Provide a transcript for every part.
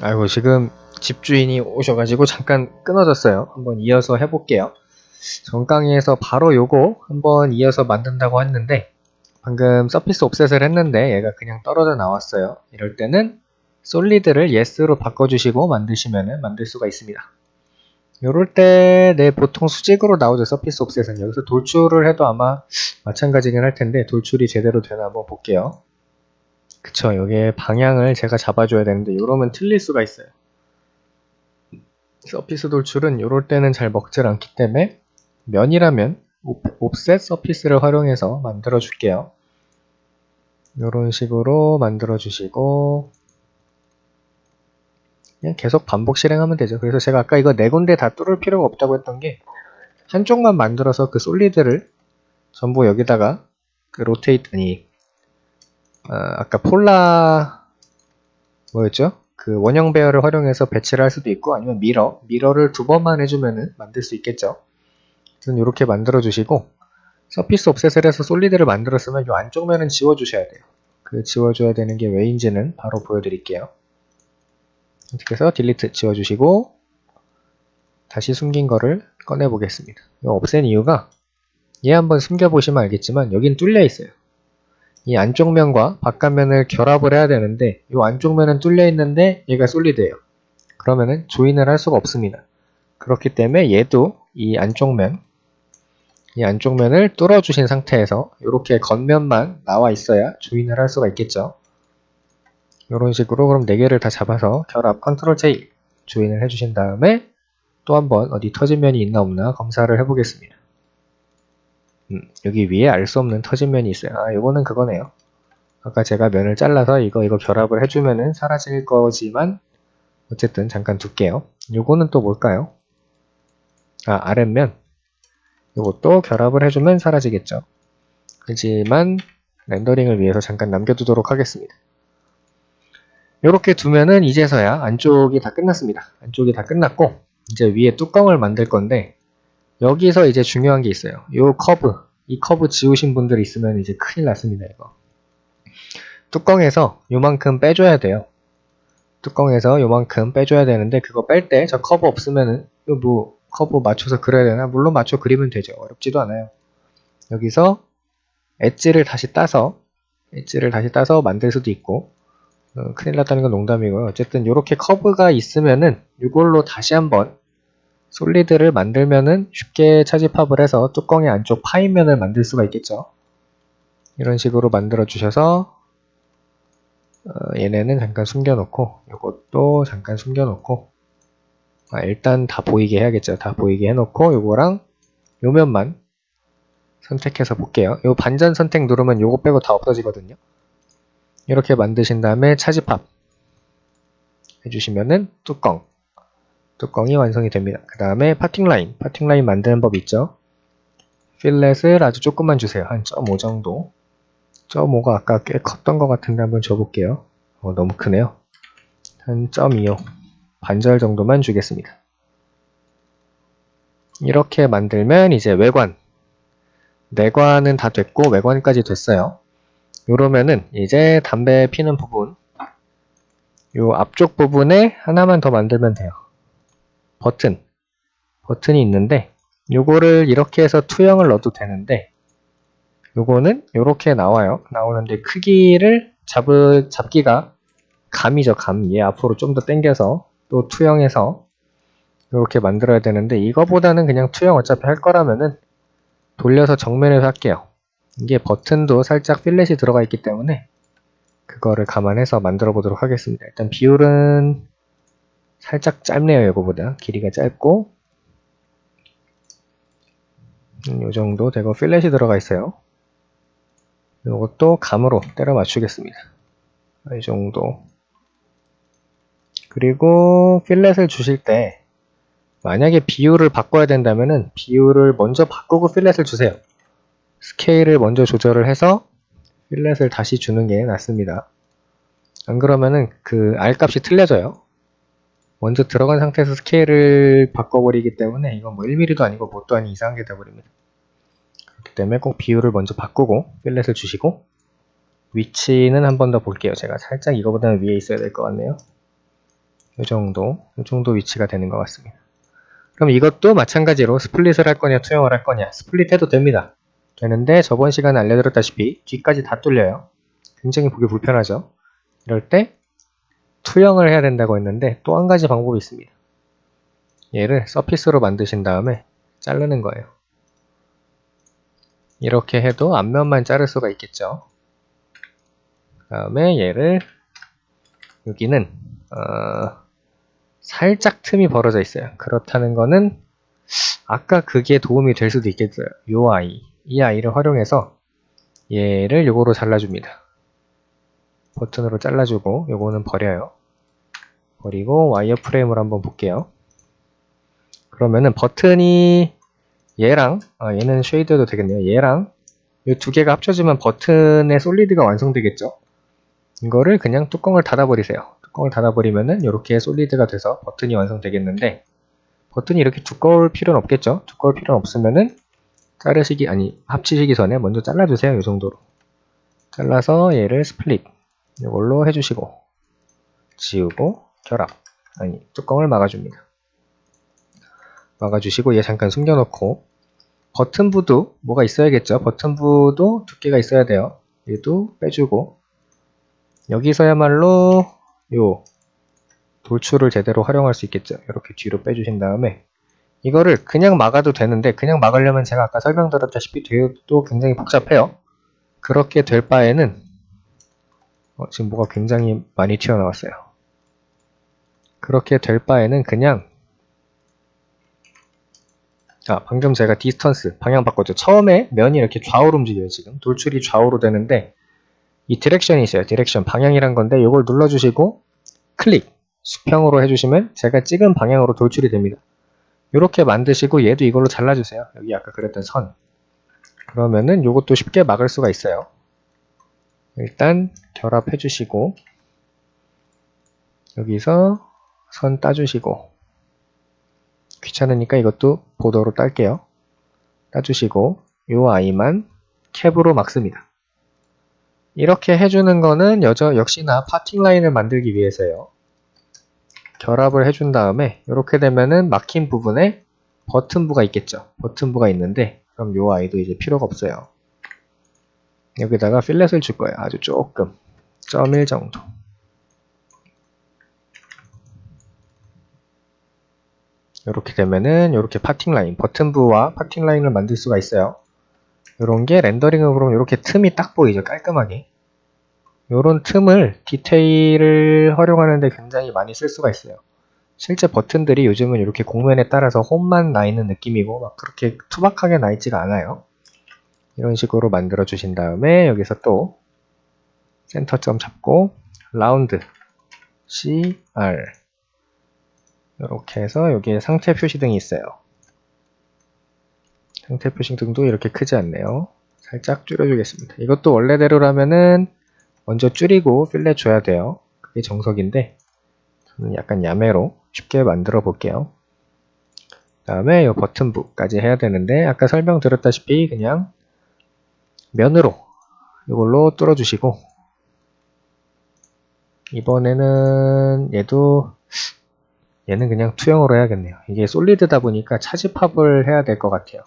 아이고 지금 집주인이 오셔가지고 잠깐 끊어졌어요. 한번 이어서 해볼게요. 전 강의에서 바로 요거 한번 이어서 만든다고 했는데 방금 서피스 옵셋을 했는데 얘가 그냥 떨어져 나왔어요. 이럴 때는 솔리드를 yes로 바꿔주시고 만드시면 만들 수가 있습니다. 요럴 때, 네, 보통 수직으로 나오죠, 서피스 옵셋은. 여기서 돌출을 해도 아마 마찬가지긴 할 텐데, 돌출이 제대로 되나 한번 볼게요. 그쵸, 여기에 방향을 제가 잡아줘야 되는데, 요러면 틀릴 수가 있어요. 서피스 돌출은 요럴 때는 잘 먹질 않기 때문에, 면이라면, 옵- 옵셋 서피스를 활용해서 만들어 줄게요. 요런 식으로 만들어 주시고, 그냥 계속 반복 실행하면 되죠. 그래서 제가 아까 이거 네 군데 다 뚫을 필요가 없다고 했던 게 한쪽만 만들어서 그 솔리드를 전부 여기다가 그 로테이트 아니 어, 아까 폴라 뭐였죠? 그 원형 배열을 활용해서 배치를 할 수도 있고 아니면 미러 미러를 두 번만 해주면은 만들 수 있겠죠. 그래서 이렇게 만들어 주시고 서피스 옵셋을 해서 솔리드를 만들었으면 이 안쪽 면은 지워 주셔야 돼요. 그 지워 줘야 되는 게 왜인지는 바로 보여드릴게요. 이렇게 해서 딜리트 지워 주시고 다시 숨긴 거를 꺼내 보겠습니다. 이거 없앤 이유가 얘 한번 숨겨 보시면 알겠지만 여긴 뚫려 있어요. 이 안쪽 면과 바깥 면을 결합을 해야 되는데 이 안쪽 면은 뚫려 있는데 얘가 솔리드예요. 그러면은 조인을 할 수가 없습니다. 그렇기 때문에 얘도 이 안쪽 면, 이 안쪽 면을 뚫어주신 상태에서 이렇게 겉면만 나와 있어야 조인을 할 수가 있겠죠. 이런 식으로 그럼 4개를 다 잡아서 결합 컨트롤 J 조인을 해주신 다음에 또 한번 어디 터진 면이 있나 없나 검사를 해보겠습니다. 음, 여기 위에 알 수 없는 터진 면이 있어요. 아, 요거는 그거네요. 아까 제가 면을 잘라서 이거 이거 결합을 해주면은 사라질 거지만 어쨌든 잠깐 둘게요. 요거는 또 뭘까요? 아, 아랫면. 요것도 결합을 해주면 사라지겠죠. 하지만 렌더링을 위해서 잠깐 남겨두도록 하겠습니다. 이렇게 두면은 이제서야 안쪽이 다 끝났습니다. 안쪽이 다 끝났고 이제 위에 뚜껑을 만들 건데 여기서 이제 중요한 게 있어요. 요 커브, 이 커브 지우신 분들 있으면 이제 큰일 났습니다. 이거 뚜껑에서 요만큼 빼줘야 돼요. 뚜껑에서 요만큼 빼줘야 되는데 그거 뺄 때 저 커브 없으면은 뭐 커브 맞춰서 그려야 되나? 물론 맞춰 그리면 되죠. 어렵지도 않아요. 여기서 엣지를 다시 따서 엣지를 다시 따서 만들 수도 있고 어, 큰일 났다는 건 농담이고요. 어쨌든 이렇게 커브가 있으면은 이걸로 다시 한번 솔리드를 만들면은 쉽게 차집합을 해서 뚜껑의 안쪽 파인면을 만들 수가 있겠죠. 이런 식으로 만들어 주셔서 어, 얘네는 잠깐 숨겨놓고 이것도 잠깐 숨겨놓고 아, 일단 다 보이게 해야겠죠. 다 보이게 해놓고 요거랑 요 면만 선택해서 볼게요. 요 반전 선택 누르면 요거 빼고 다 없어지거든요. 이렇게 만드신 다음에 차집합 해주시면은 뚜껑 뚜껑이 완성이 됩니다. 그 다음에 파팅 라인 파팅 라인 만드는 법 있죠? 필렛을 아주 조금만 주세요. 한 0.5 정도 0.5가 아까 꽤 컸던 것 같은데 한번 줘볼게요. 어, 너무 크네요. 한 0.25 반절 정도만 주겠습니다. 이렇게 만들면 이제 외관 내관은 다 됐고 외관까지 됐어요. 이러면은 이제 담배 피는 부분 요 앞쪽 부분에 하나만 더 만들면 돼요. 버튼 버튼이 있는데 요거를 이렇게 해서 투영을 넣어도 되는데 요거는 요렇게 나와요. 나오는데 크기를 잡을 잡기가 감이죠 감. 얘 앞으로 좀 더 당겨서 또 투영해서 이렇게 만들어야 되는데 이거보다는 그냥 투영 어차피 할 거라면은 돌려서 정면에서 할게요. 이게 버튼도 살짝 필렛이 들어가 있기 때문에 그거를 감안해서 만들어 보도록 하겠습니다. 일단 비율은 살짝 짧네요. 이거보다 길이가 짧고 음, 이 정도 되고 필렛이 들어가 있어요. 이것도 감으로 때려 맞추겠습니다. 이 정도 그리고 필렛을 주실 때 만약에 비율을 바꿔야 된다면은 비율을 먼저 바꾸고 필렛을 주세요. 스케일을 먼저 조절을 해서 필렛을 다시 주는 게 낫습니다. 안 그러면은 그 R 값이 틀려져요. 먼저 들어간 상태에서 스케일을 바꿔버리기 때문에 이건 뭐 1mm도 아니고 뭣도 아닌 이상한 게 돼버립니다. 그렇기 때문에 꼭 비율을 먼저 바꾸고 필렛을 주시고 위치는 한 번 더 볼게요. 제가 살짝 이거보다는 위에 있어야 될 것 같네요. 이 정도, 이 정도 위치가 되는 것 같습니다. 그럼 이것도 마찬가지로 스플릿을 할 거냐 투영을 할 거냐 스플릿 해도 됩니다. 되는데 저번 시간에 알려드렸다시피 뒤까지 다 뚫려요. 굉장히 보기 불편하죠. 이럴 때 투영을 해야 된다고 했는데 또 한 가지 방법이 있습니다. 얘를 서피스로 만드신 다음에 자르는 거예요. 이렇게 해도 앞면만 자를 수가 있겠죠. 그 다음에 얘를 여기는 어, 살짝 틈이 벌어져 있어요. 그렇다는 거는 아까 그게 도움이 될 수도 있겠어요. 요 아이, 이 아이를 활용해서 얘를 요거로 잘라줍니다. 버튼으로 잘라주고 요거는 버려요. 버리고 와이어 프레임을 한번 볼게요. 그러면은 버튼이 얘랑 아, 얘는 쉐이드도 되겠네요. 얘랑 이 두 개가 합쳐지면 버튼의 솔리드가 완성되겠죠. 이거를 그냥 뚜껑을 닫아버리세요. 뚜껑을 닫아버리면은 이렇게 솔리드가 돼서 버튼이 완성되겠는데 버튼이 이렇게 두꺼울 필요는 없겠죠. 두꺼울 필요는 없으면은 자르시기 아니 합치시기 전에 먼저 잘라주세요. 이 정도로 잘라서 얘를 스플릿 이걸로 해주시고 지우고 결합 아니 뚜껑을 막아줍니다. 막아주시고 얘 잠깐 숨겨놓고 버튼부도 뭐가 있어야겠죠. 버튼부도 두께가 있어야 돼요. 얘도 빼주고 여기서야말로 요 돌출을 제대로 활용할 수 있겠죠. 이렇게 뒤로 빼주신 다음에 이거를 그냥 막아도 되는데 그냥 막으려면 제가 아까 설명드렸다시피 뒤도 굉장히 복잡해요. 그렇게 될 바에는 어, 지금 뭐가 굉장히 많이 튀어나왔어요. 그렇게 될 바에는 그냥 자, 방금 제가 디스턴스 방향 바꿨죠. 처음에 면이 이렇게 좌우로 움직여요. 지금 돌출이 좌우로 되는데 이 디렉션이 있어요. 디렉션 방향이란 건데 이걸 눌러주시고 클릭 수평으로 해주시면 제가 찍은 방향으로 돌출이 됩니다. 이렇게 만드시고 얘도 이걸로 잘라주세요. 여기 아까 그랬던 선. 그러면은 이것도 쉽게 막을 수가 있어요. 일단 결합해 주시고 여기서 선 따주시고 귀찮으니까 이것도 보도로 딸게요. 따주시고 이 아이만 캡으로 막습니다. 이렇게 해주는 거는 여저 역시나 파팅 라인을 만들기 위해서요. 결합을 해준 다음에 이렇게 되면은 막힌 부분에 버튼부가 있겠죠. 버튼부가 있는데 그럼 이 아이도 이제 필요가 없어요. 여기다가 필렛을 줄 거예요. 아주 조금 0.1 정도. 이렇게 되면은 이렇게 파팅 라인, 버튼부와 파팅 라인을 만들 수가 있어요. 이런 게 렌더링은 그럼 이렇게 틈이 딱 보이죠. 깔끔하게. 이런 틈을 디테일을 활용하는데 굉장히 많이 쓸 수가 있어요. 실제 버튼들이 요즘은 이렇게 공면에 따라서 홈만 나 있는 느낌이고 막 그렇게 투박하게 나 있지가 않아요. 이런 식으로 만들어 주신 다음에 여기서 또 센터점 잡고 라운드 CR 이렇게 해서 여기에 상태 표시 등이 있어요. 상태 표시 등도 이렇게 크지 않네요. 살짝 줄여주겠습니다. 이것도 원래대로라면은 먼저 줄이고 필렛 줘야 돼요. 그게 정석인데 저는 약간 야매로 쉽게 만들어 볼게요. 그 다음에 이 버튼부까지 해야 되는데 아까 설명드렸다시피 그냥 면으로 이걸로 뚫어주시고 이번에는 얘도 얘는 그냥 투영으로 해야겠네요. 이게 솔리드다 보니까 차집합을 해야 될 것 같아요.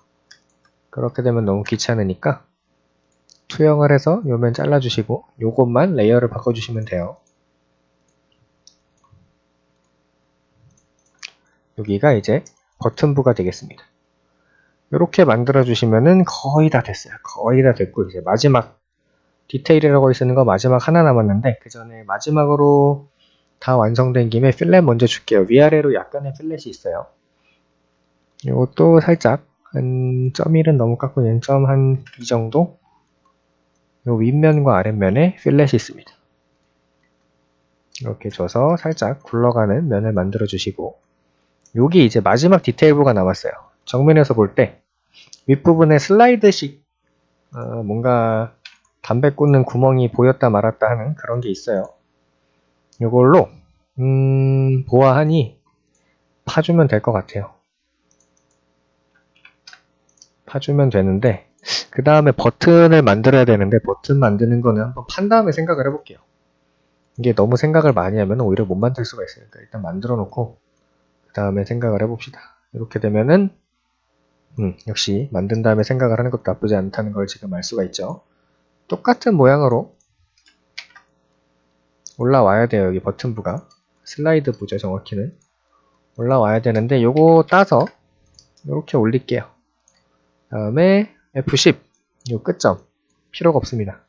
그렇게 되면 너무 귀찮으니까 투영을 해서 요면 잘라주시고 요것만 레이어를 바꿔주시면 돼요. 여기가 이제 버튼부가 되겠습니다. 이렇게 만들어 주시면은 거의 다 됐어요. 거의 다 됐고 이제 마지막 디테일이라고 쓰는 거 마지막 하나 남았는데 그 전에 마지막으로 다 완성된 김에 필렛 먼저 줄게요. 위아래로 약간의 필렛이 있어요. 이것도 살짝 한 0.1은 너무 깎고 0.한2 정도 이 윗면과 아랫면에 필렛이 있습니다. 이렇게 줘서 살짝 굴러가는 면을 만들어 주시고 여기 이제 마지막 디테일부가 남았어요. 정면에서 볼 때 윗부분에 슬라이드식 어, 뭔가 담배 꽂는 구멍이 보였다 말았다 하는 그런 게 있어요. 이걸로 음, 보아하니 파주면 될 것 같아요. 파주면 되는데 그 다음에 버튼을 만들어야 되는데 버튼 만드는 거는 한번 판 다음에 생각을 해볼게요. 이게 너무 생각을 많이 하면 오히려 못 만들 수가 있으니까 일단 만들어 놓고 그 다음에 생각을 해봅시다. 이렇게 되면은 음, 역시 만든 다음에 생각을 하는 것도 나쁘지 않다는 걸 지금 알 수가 있죠. 똑같은 모양으로 올라와야 돼요. 여기 버튼부가 슬라이드 부죠. 정확히는 올라와야 되는데 요거 따서 이렇게 올릴게요. 다음에 F10 요 끝점 필요가 없습니다.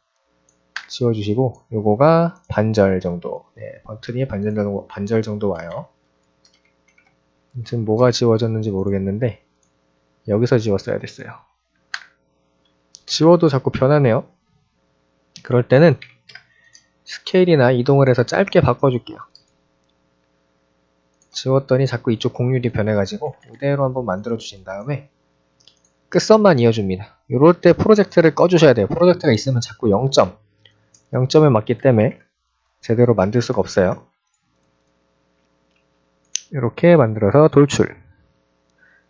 지워주시고 요거가 반절 정도 네, 버튼이 반절 정도, 반절 정도 와요. 지금 뭐가 지워졌는지 모르겠는데 여기서 지웠어야 됐어요. 지워도 자꾸 변하네요. 그럴 때는 스케일이나 이동을 해서 짧게 바꿔줄게요. 지웠더니 자꾸 이쪽 공률이 변해가지고 그대로 한번 만들어 주신 다음에 끝선만 이어줍니다. 이럴 때 프로젝트를 꺼주셔야 돼요. 프로젝트가 있으면 자꾸 0점, 0점에 맞기 때문에 제대로 만들 수가 없어요. 이렇게 만들어서 돌출.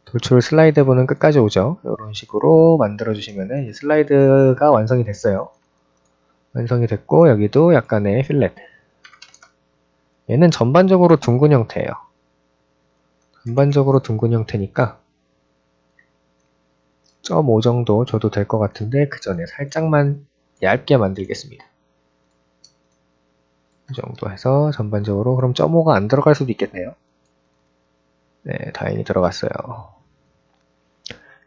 돌출 슬라이드 부는 끝까지 오죠. 이런 식으로 만들어 주시면 슬라이드가 완성이 됐어요. 완성이 됐고 여기도 약간의 필렛. 얘는 전반적으로 둥근 형태예요. 전반적으로 둥근 형태니까 0.5 정도 줘도 될 것 같은데 그 전에 살짝만 얇게 만들겠습니다. 이 정도 해서 전반적으로 그럼 0.5가 안 들어갈 수도 있겠네요. 네, 다행히 들어갔어요.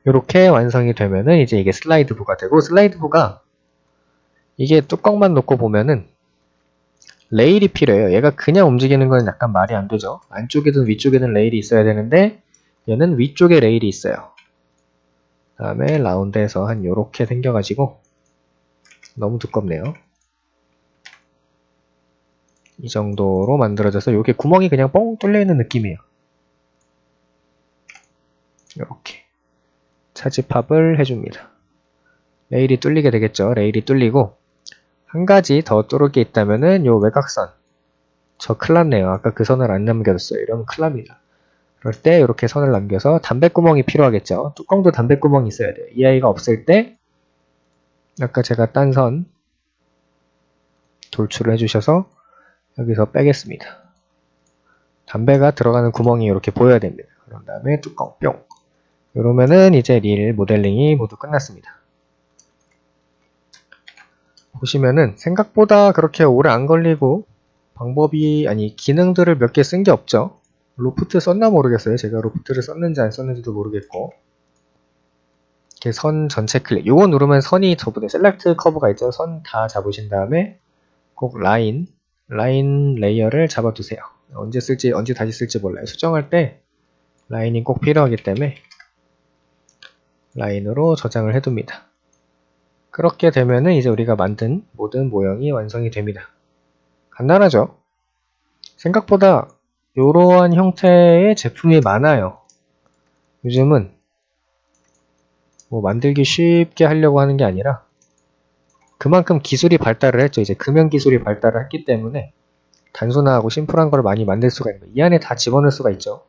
이렇게 완성이 되면은 이제 이게 슬라이드부가 되고 슬라이드부가 이게 뚜껑만 놓고 보면은 레일이 필요해요. 얘가 그냥 움직이는 건 약간 말이 안 되죠. 안쪽에든 위쪽에든 레일이 있어야 되는데 얘는 위쪽에 레일이 있어요. 다음에 라운드에서 한 요렇게 생겨가지고 너무 두껍네요. 이 정도로 만들어져서 이게 구멍이 그냥 뻥 뚫려 있는 느낌이에요. 이렇게 차집합을 해줍니다. 레일이 뚫리게 되겠죠. 레일이 뚫리고 한 가지 더 뚫을 게 있다면은 요 외곽선 저 큰일났네요. 아까 그 선을 안 남겨뒀어요. 이러면 큰일납니다. 그럴 때 이렇게 선을 남겨서 담배구멍이 필요하겠죠. 뚜껑도 담배구멍이 있어야 돼요. 이 아이가 없을 때 아까 제가 딴 선 돌출을 해주셔서 여기서 빼겠습니다. 담배가 들어가는 구멍이 이렇게 보여야 됩니다. 그런 다음에 뚜껑 뿅 이러면은 이제 릴 모델링이 모두 끝났습니다. 보시면은 생각보다 그렇게 오래 안 걸리고 방법이 아니 기능들을 몇 개 쓴 게 없죠. 로프트 썼나 모르겠어요. 제가 로프트를 썼는지 안 썼는지도 모르겠고 이렇게 선 전체 클릭 요거 누르면 선이 저번에 셀렉트 커브가 있죠. 선 다 잡으신 다음에 꼭 라인 라인 레이어를 잡아두세요. 언제 쓸지 언제 다시 쓸지 몰라요. 수정할 때 라인이 꼭 필요하기 때문에 라인으로 저장을 해둡니다. 그렇게 되면은 이제 우리가 만든 모든 모형이 완성이 됩니다. 간단하죠? 생각보다 이러한 형태의 제품이 많아요. 요즘은 뭐 만들기 쉽게 하려고 하는 게 아니라 그만큼 기술이 발달을 했죠. 이제 금형 기술이 발달을 했기 때문에 단순하고 심플한 걸 많이 만들 수가 있는 거예요. 이 안에 다 집어넣을 수가 있죠.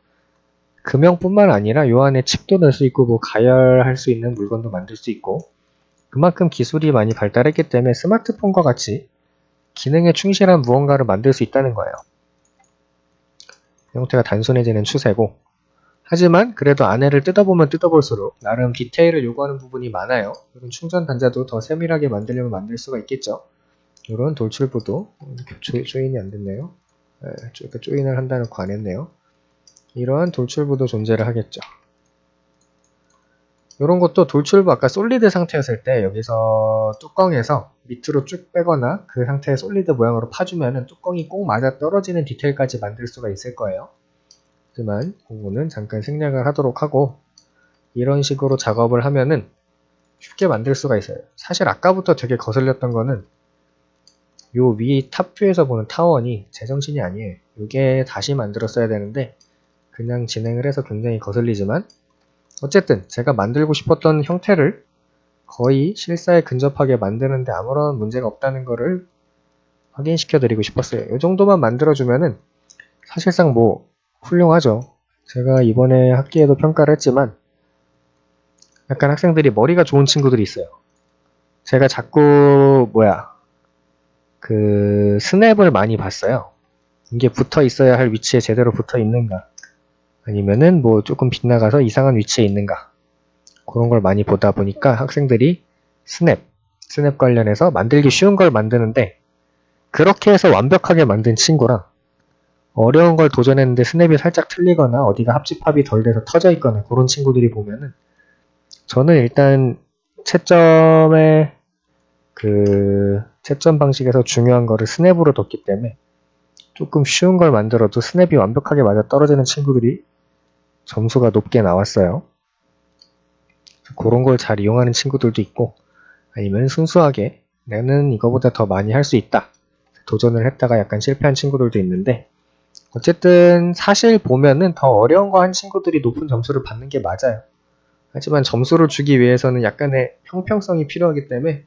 금형뿐만 아니라 요 안에 칩도 넣을 수 있고 뭐 가열할 수 있는 물건도 만들 수 있고 그만큼 기술이 많이 발달했기 때문에 스마트폰과 같이 기능에 충실한 무언가를 만들 수 있다는 거예요. 형태가 단순해지는 추세고 하지만 그래도 안에를 뜯어보면 뜯어볼수록 나름 디테일을 요구하는 부분이 많아요. 이런 충전 단자도 더 세밀하게 만들려면 만들 수가 있겠죠. 이런 돌출부도 조, 조인이 안 됐네요. 네, 조인을 한다 놓고 안 했네요. 이러한 돌출부도 존재를 하겠죠. 이런 것도 돌출부 아까 솔리드 상태였을 때 여기서 뚜껑에서 밑으로 쭉 빼거나 그 상태의 솔리드 모양으로 파주면은 뚜껑이 꼭 맞아 떨어지는 디테일까지 만들 수가 있을 거예요. 하지만 그거는 잠깐 생략을 하도록 하고 이런 식으로 작업을 하면은 쉽게 만들 수가 있어요. 사실 아까부터 되게 거슬렸던 거는 요 위 탑뷰에서 보는 타원이 제정신이 아니에요. 이게 다시 만들었어야 되는데 그냥 진행을 해서 굉장히 거슬리지만 어쨌든 제가 만들고 싶었던 형태를 거의 실사에 근접하게 만드는데 아무런 문제가 없다는 것을 확인시켜 드리고 싶었어요. 이 정도만 만들어주면은 사실상 뭐 훌륭하죠. 제가 이번에 학기에도 평가를 했지만 약간 학생들이 머리가 좋은 친구들이 있어요. 제가 자꾸 뭐야 그 스냅을 많이 봤어요. 이게 붙어 있어야 할 위치에 제대로 붙어 있는가 아니면은 뭐 조금 빗나가서 이상한 위치에 있는가. 그런 걸 많이 보다 보니까 학생들이 스냅, 스냅 관련해서 만들기 쉬운 걸 만드는데 그렇게 해서 완벽하게 만든 친구랑 어려운 걸 도전했는데 스냅이 살짝 틀리거나 어디가 합집합이 덜 돼서 터져 있거나 그런 친구들이 보면은 저는 일단 채점의 그 채점 방식에서 중요한 거를 스냅으로 뒀기 때문에 조금 쉬운 걸 만들어도 스냅이 완벽하게 맞아 떨어지는 친구들이 점수가 높게 나왔어요. 그런 걸 잘 이용하는 친구들도 있고 아니면 순수하게 나는 이거보다 더 많이 할 수 있다. 도전을 했다가 약간 실패한 친구들도 있는데 어쨌든 사실 보면은 더 어려운 거 한 친구들이 높은 점수를 받는 게 맞아요. 하지만 점수를 주기 위해서는 약간의 형평성이 필요하기 때문에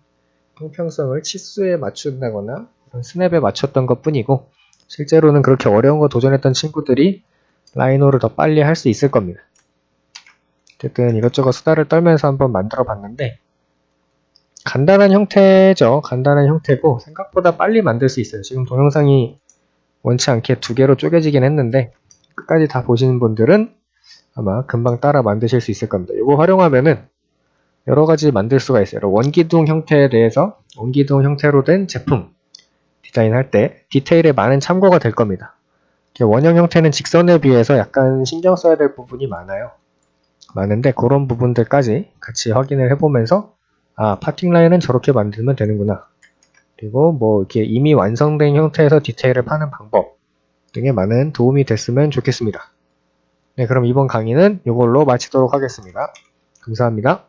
형평성을 치수에 맞춘다거나 스냅에 맞췄던 것 뿐이고 실제로는 그렇게 어려운 거 도전했던 친구들이 라이노를 더 빨리 할 수 있을 겁니다. 어쨌든 이것저것 수다를 떨면서 한번 만들어 봤는데 간단한 형태죠. 간단한 형태고 생각보다 빨리 만들 수 있어요. 지금 동영상이 원치 않게 두 개로 쪼개지긴 했는데 끝까지 다 보시는 분들은 아마 금방 따라 만드실 수 있을 겁니다. 이거 활용하면은 여러 가지 만들 수가 있어요. 원기둥 형태에 대해서 원기둥 형태로 된 제품 디자인할 때 디테일에 많은 참고가 될 겁니다. 원형 형태는 직선에 비해서 약간 신경 써야 될 부분이 많아요. 많은데 그런 부분들까지 같이 확인을 해보면서 아 파팅 라인은 저렇게 만들면 되는구나. 그리고 뭐 이렇게 이미 완성된 형태에서 디테일을 파는 방법 등에 많은 도움이 됐으면 좋겠습니다. 네, 그럼 이번 강의는 이걸로 마치도록 하겠습니다. 감사합니다.